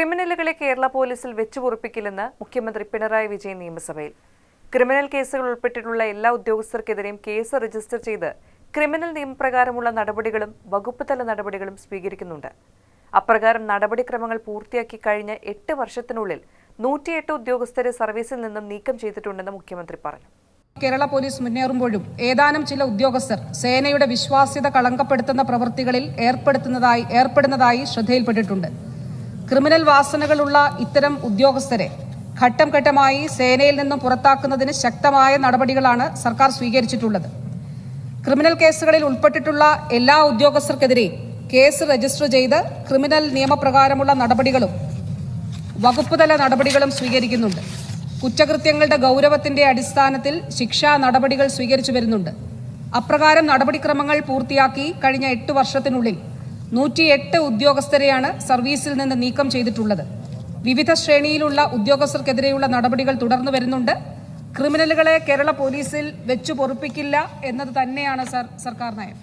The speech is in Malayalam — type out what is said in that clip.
ക്രിമിനലുകളെ കേരള പോലീസിൽ വെച്ചുപൊറുപ്പിക്കില്ലെന്ന് മുഖ്യമന്ത്രി പിണറായി വിജയൻ നിയമസഭയിൽ. ക്രിമിനൽ കേസുകൾ ഉൾപ്പെട്ടിട്ടുള്ള എല്ലാ ഉദ്യോഗസ്ഥർക്കെതിരെയും കേസ് രജിസ്റ്റർ ചെയ്ത് ക്രിമിനൽ നിയമപ്രകാരമുള്ള നടപടികളും വകുപ്പ് തല നടപടികളും സ്വീകരിക്കുന്നുണ്ട്. അപ്രകാരം നടപടിക്രമങ്ങൾ പൂർത്തിയാക്കി കഴിഞ്ഞ എട്ട് വർഷത്തിനുള്ളിൽ നൂറ്റിയെട്ട് ഉദ്യോഗസ്ഥരെ സർവീസിൽ നിന്നും നീക്കം ചെയ്തിട്ടുണ്ടെന്ന് മുഖ്യമന്ത്രി പറഞ്ഞു. കേരള പോലീസ് മുന്നേറുമ്പോഴും ഏതാനും ചില ഉദ്യോഗസ്ഥർ സേനയുടെ വിശ്വാസ്യത കളങ്കപ്പെടുത്തുന്ന പ്രവൃത്തികളിൽ ഏർപ്പെടുത്തുന്നതായി ഏർപ്പെടുന്നതായി ശ്രദ്ധയിൽപ്പെട്ടിട്ടുണ്ട്. ക്രിമിനൽ വാസനകളുള്ള ഇത്തരം ഉദ്യോഗസ്ഥരെ ഘട്ടം ഘട്ടമായി സേനയിൽ നിന്നും പുറത്താക്കുന്നതിന് ശക്തമായ നടപടികളാണ് സർക്കാർ സ്വീകരിച്ചിട്ടുള്ളത്. ക്രിമിനൽ കേസുകളിൽ ഉൾപ്പെട്ടിട്ടുള്ള എല്ലാ ഉദ്യോഗസ്ഥർക്കെതിരെയും കേസ് രജിസ്റ്റർ ചെയ്ത് ക്രിമിനൽ നിയമപ്രകാരമുള്ള നടപടികളും വകുപ്പുതല നടപടികളും സ്വീകരിക്കുന്നുണ്ട്. കുറ്റകൃത്യങ്ങളുടെ ഗൗരവത്തിന്റെ അടിസ്ഥാനത്തിൽ ശിക്ഷാ നടപടികൾ സ്വീകരിച്ചു വരുന്നുണ്ട്. അപ്രകാരം നടപടിക്രമങ്ങൾ പൂർത്തിയാക്കി കഴിഞ്ഞ എട്ട് വർഷത്തിനുള്ളിൽ നൂറ്റിയെട്ട് ഉദ്യോഗസ്ഥരെയാണ് സർവീസിൽ നിന്ന് നീക്കം ചെയ്തിട്ടുള്ളത്. വിവിധ ശ്രേണിയിലുള്ള ഉദ്യോഗസ്ഥർക്കെതിരെയുള്ള നടപടികൾ തുടർന്നു വരുന്നുണ്ട്. ക്രിമിനലുകളെ കേരള പോലീസിൽ വെച്ചു പൊറുപ്പിക്കില്ല എന്നത് തന്നെയാണ് സർ സർക്കാർ നയം.